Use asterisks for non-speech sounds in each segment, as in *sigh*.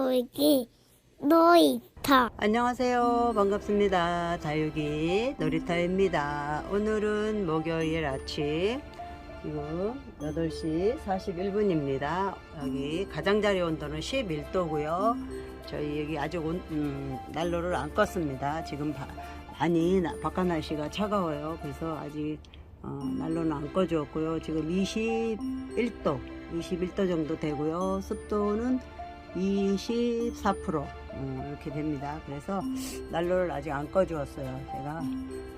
다육이 놀이터 안녕하세요. 반갑습니다. 다육이 놀이터입니다. 오늘은 목요일 아침 지금 8시 41분입니다. 여기 가장자리 온도는 11도고요. 저희 여기 아직 온, 음, 난로를 안 껐습니다. 지금 바, 많이 나- 바깥 날씨가 차가워요. 그래서 아직 어, 난로는 안 꺼주었고요. 지금 21도, 21도 정도 되고요. 습도는 24% 어, 이렇게 됩니다. 그래서 난로를 아직 안 꺼주었어요. 제가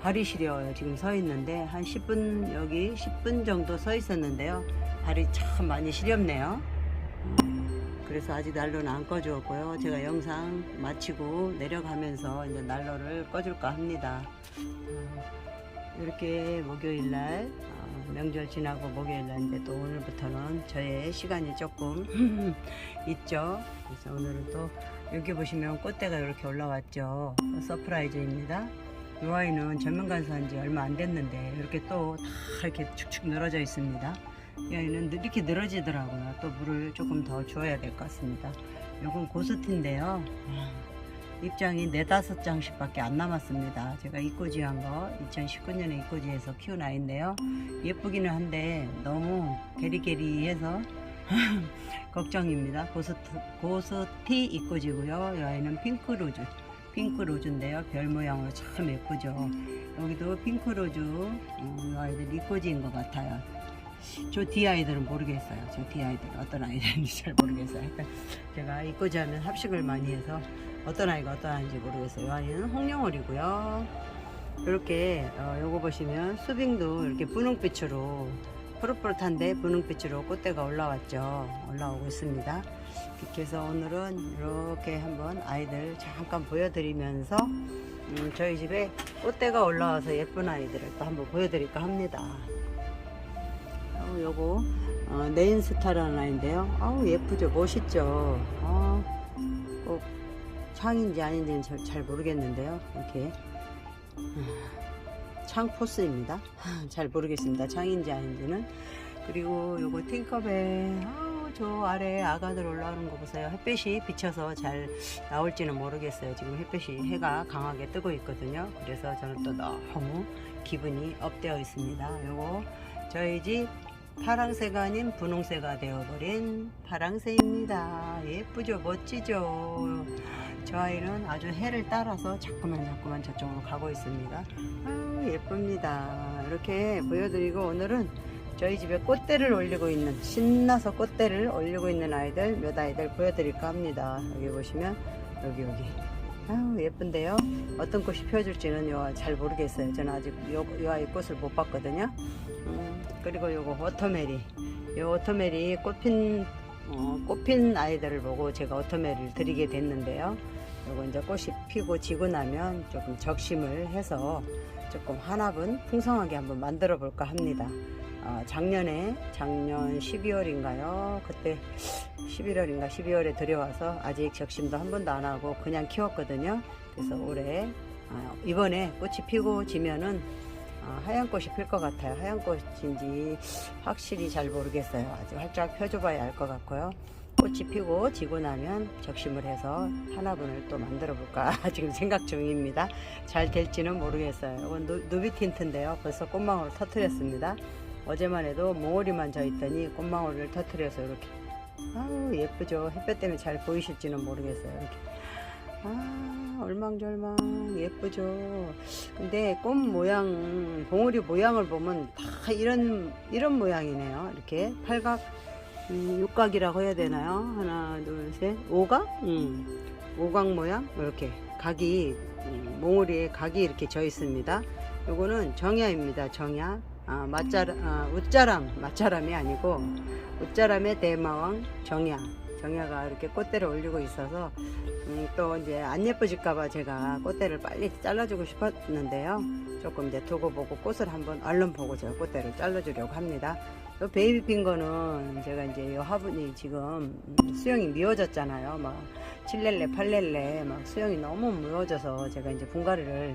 발이 시려워요. 지금 서 있는데 한 10분 여기 10분 정도 서 있었는데요. 발이 참 많이 시렵네요. 음, 그래서 아직 난로는 안 꺼주었고요. 제가 영상 마치고 내려가면서 이제 난로를 꺼줄까 합니다. 어, 이렇게 목요일 날 어, 명절 지나고 목요일 날 이제 또 오늘부터는 저의 시간이 조금 *laughs* 있죠. 그래서 오늘은 또 여기 보시면 꽃대가 이렇게 올라왔죠. 서프라이즈입니다. 이 아이는 전면관사한 지 얼마 안 됐는데 이렇게 또 다 이렇게 축축 늘어져 있습니다. 이 아이는 이렇게 늘어지더라고요. 또 물을 조금 더 줘야 될 것 같습니다. 이건 고스트인데요. 입장이 네다섯 장씩밖에 안 남았습니다. 제가 이꼬지한 거 2019년에 이꼬지에서 키운 아이인데요. 예쁘기는 한데 너무 게리게리해서 *laughs* 걱정입니다. 고스트, 고스티 이꼬지고요. 이 아이는 핑크로즈. 핑크로즈인데요. 별 모양으로 참 예쁘죠. 여기도 핑크로즈. 음, 이 아이들 이꼬지인 것 같아요. 저 뒤 아이들은 모르겠어요. 저 뒤 아이들 어떤 아이들인지 잘 모르겠어요. *laughs* 제가 이꼬지 하면 합식을 많이 해서 어떤 아이가 어떤 아이인지 모르겠어요. 이 아이는 홍룡월이고요. 이렇게 어, 요거 보시면 수빙도 이렇게 분홍빛으로 푸릇푸릇한데 분홍빛으로 꽃대가 올라왔죠. 올라오고 있습니다. 해서 오늘은 이렇게 한번 아이들 잠깐 보여드리면서 음, 저희 집에 꽃대가 올라와서 예쁜 아이들을 또 한번 보여드릴까 합니다. 어, 요거 어, 네인스타라는 아이인데요. 아우 예쁘죠, 멋있죠. 아, 꼭 창인지 아닌지는 잘, 잘 모르겠는데요. 이렇게 창 포스입니다. *laughs* 잘 모르겠습니다. 창인지 아닌지는. 그리고 요거 팅커벨 아우 저 아래 아가들 올라오는 거 보세요. 햇빛이 비쳐서 잘 나올지는 모르겠어요. 지금 햇빛이 해가 강하게 뜨고 있거든요. 그래서 저는 또 너무 기분이 업되어 있습니다. 요거 저희 집 파랑새가 아닌 분홍새가 되어버린 파랑새입니다. 예쁘죠? 멋지죠? 저 아이는 아주 해를 따라서 자꾸만 자꾸만 저쪽으로 가고 있습니다. 아유, 예쁩니다. 이렇게 보여드리고 오늘은 저희 집에 꽃대를 올리고 있는 신나서 꽃대를 올리고 있는 아이들 몇 아이들 보여드릴까 합니다. 여기 보시면 여기 여기 아유 예쁜데요. 어떤 꽃이 피어줄지는 요, 잘 모르겠어요. 저는 아직 요, 요 아이 꽃을 못 봤거든요. 음, 그리고 요거 워터메리 요 워터메리 꽃핀 어, 꽃핀 아이들을 보고 제가 워터메리를 드리게 됐는데요. 요거 이제 꽃이 피고 지고 나면 조금 적심을 해서 조금 한압은 풍성하게 한번 만들어 볼까 합니다. 어, 작년에 작년 12월인가요? 그때 11월인가 12월에 들여와서 아직 적심도 한 번도 안 하고 그냥 키웠거든요. 그래서 올해 아, 이번에 꽃이 피고 지면은 아, 하얀 꽃이 필 것 같아요. 하얀 꽃인지 확실히 잘 모르겠어요. 아직 활짝 펴줘봐야 알 것 같고요. 꽃이 피고 지고 나면 적심을 해서 하나분을 또 만들어 볼까 *laughs* 지금 생각 중입니다. 잘 될지는 모르겠어요. 이건 누, 누비 틴트인데요. 벌써 꽃망울을 터트렸습니다. 어제만 해도 몽오리만 져 있더니 꽃망울을 터트려서 이렇게 아우 예쁘죠. 햇볕 때문에 잘 보이실지는 모르겠어요. 이렇게 아 얼망절망 예쁘죠. 근데 꽃 모양 봉우리 모양을 보면 다 이런 이런 모양이네요. 이렇게 팔각 음, 육각이라고 해야 되나요? 하나 둘셋 오각 음, 오각 모양 이렇게 각이 음, 몽우리에 각이 이렇게 져 있습니다. 요거는 정야입니다. 정야. 아, 맞자람, 아, 웃자람, 맞자람이 아니고, 웃자람의 대마왕 정야. 정야가 이렇게 꽃대를 올리고 있어서, 음, 또 이제 안 예뻐질까봐 제가 꽃대를 빨리 잘라주고 싶었는데요. 조금 이제 두고 보고 꽃을 한번 얼른 보고 제가 꽃대를 잘라주려고 합니다. 요 베이비 핀 거는 제가 이제 요 화분이 지금 음, 수영이 미워졌잖아요. 막 7렐레, 8렐레 막 수영이 너무 미워져서 제가 이제 분갈이를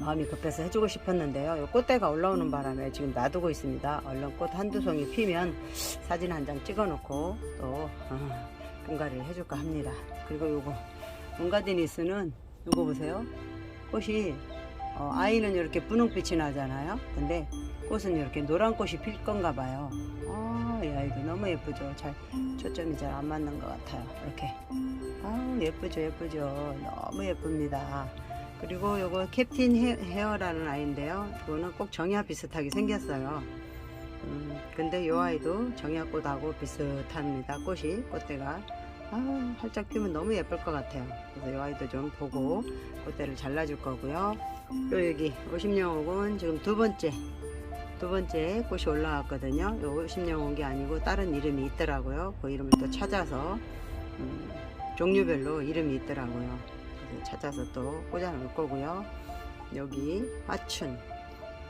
마음이 급해서 해주고 싶었는데요. 요 꽃대가 올라오는 바람에 지금 놔두고 있습니다. 얼른 꽃 한두 송이 피면 사진 한 장 찍어 놓고 또 어, 분갈이를 해줄까 합니다. 그리고 요거 문가디니스는 요거 보세요. 꽃이 어, 아이는 이렇게 분홍빛이 나잖아요. 근데 꽃은 이렇게 노란 꽃이 필 건가 봐요. 아, 이 아이도 너무 예쁘죠. 잘 초점이 잘 안 맞는 것 같아요. 이렇게. 아우 예쁘죠, 예쁘죠. 너무 예쁩니다. 그리고 요거 캡틴 헤- 헤어 라는 아이인데요. 이거는 꼭 정이와 비슷하게 생겼어요. 음, 근데 요 아이도 정이와꽃하고 비슷합니다. 꽃이 꽃대가 아, 활짝 피면 너무 예쁠 것 같아요. 그래서 요 아이도 좀 보고 꽃대를 잘라줄 거고요. 또 여기 50년옥은 지금 두 번째 두 번째 꽃이 올라왔거든요. 요 50년옥이 아니고 다른 이름이 있더라고요. 그 이름을 또 찾아서 음, 종류별로 이름이 있더라고요. 그래서 찾아서 또 꽂아 놓을 거고요. 여기 화춘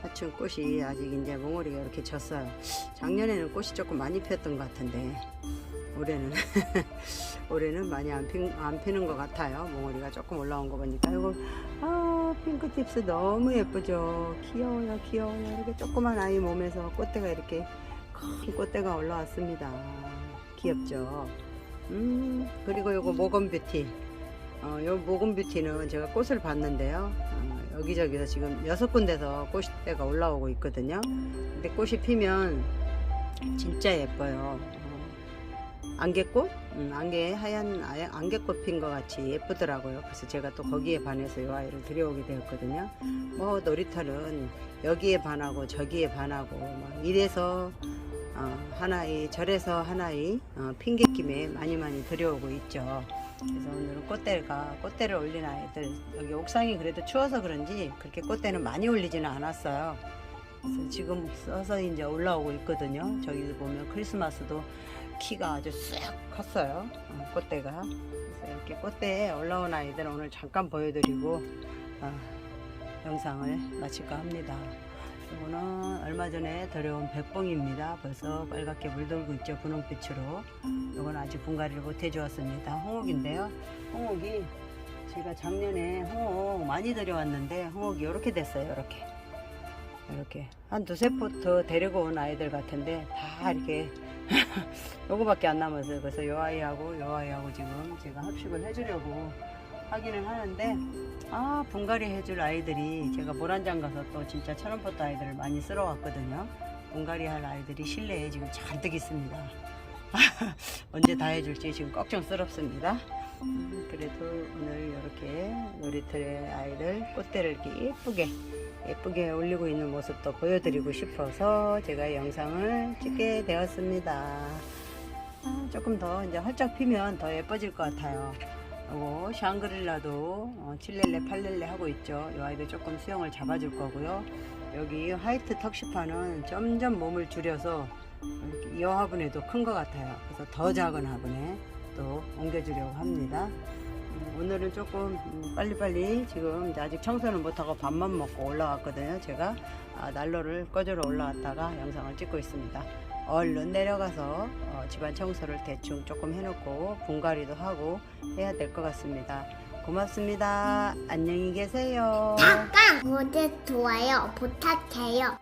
화춘 꽃이 아직 이제 몽골이가 이렇게 졌어요. 작년에는 꽃이 조금 많이 피었던 것 같은데 올해는 *laughs* 올해는 많이 안, 피, 안 피는 것 같아요. 몽골이가 조금 올라온 거 보니까 이거 아 핑크tip스 너무 예쁘죠. 귀여워요, 귀여워요. 이렇게 조그만 아이 몸에서 꽃대가 이렇게 큰 꽃대가 올라왔습니다. 귀엽죠. 음 그리고 요거 모건 뷰티. 어, 요 모건 뷰티는 제가 꽃을 봤는데요. 어, 여기저기서 지금 여섯 군데서 꽃대가 올라오고 있거든요. 근데 꽃이 피면 진짜 예뻐요. 어, 안개꽃? 음, 안개 하얀 안개꽃 핀 것 같이 예쁘더라고요. 그래서 제가 또 거기에 반해서 이 아이를 들여오게 되었거든요. 뭐 놀이터는 여기에 반하고 저기에 반하고 막 이래서 어, 하나의 절에서 하나의 어, 핑계김에 많이 많이 들여오고 있죠. 그래서 오늘은 꽃대가 꽃대를 올린 아이들 여기 옥상이 그래도 추워서 그런지 그렇게 꽃대는 많이 올리지는 않았어요. 그래서 지금 써서 이제 올라오고 있거든요. 저기 보면 크리스마스도 키가 아주 쑥 컸어요. 어, 꽃대가. 그래서 이렇게 꽃대에 올라온 아이들 오늘 잠깐 보여드리고 어, 영상을 마칠까 합니다. 이거는 얼마 전에 들여온 백봉입니다. 벌써 빨갛게 물들고 있죠. 분홍빛으로. 이건 아직 분갈이를 못 해주었습니다. 홍옥인데요. 홍옥이 제가 작년에 홍옥 많이 들여왔는데 홍옥이 이렇게 됐어요. 이렇게. 이렇게 한 두세 포더 데리고 온 아이들 같은데 다 이렇게 *laughs* 요거밖에 안 남았어요. 그래서 요 아이하고 요 아이하고 지금 제가 합식을 해주려고 하기는 하는데 아 분갈이 해줄 아이들이 제가 모란장 가서 또 진짜 천원포트 아이들을 많이 쓸어 왔거든요. 분갈이 할 아이들이 실내에 지금 잔뜩 있습니다. *laughs* 언제 다 해줄지 지금 걱정스럽습니다. 음, 그래도 오늘 이렇게 놀이터의 아이들 꽃대를 이렇게 예쁘게 예쁘게 올리고 있는 모습도 보여드리고 싶어서 제가 영상을 찍게 되었습니다. 아, 조금 더 이제 활짝 피면 더 예뻐질 것 같아요. 요거 샹그릴라도 어, 7렐레 8렐레 하고 있죠. 이 아이도 조금 수영을 잡아줄 거고요. 여기 화이트 턱시파는 점점 몸을 줄여서 이 화분에도 큰 것 같아요. 그래서 더 작은 화분에 또 옮겨주려고 합니다. 음, 오늘은 조금 음, 빨리빨리 지금 아직 청소는 못하고 밥만 먹고 올라왔거든요. 제가 아, 난로를 꺼주러 올라왔다가 영상을 찍고 있습니다. 얼른 내려가서 어, 집안 청소를 대충 조금 해놓고 분갈이도 하고 해야 될 것 같습니다. 고맙습니다. 안녕히 계세요. 잠깐 구독 좋아요 부탁해요.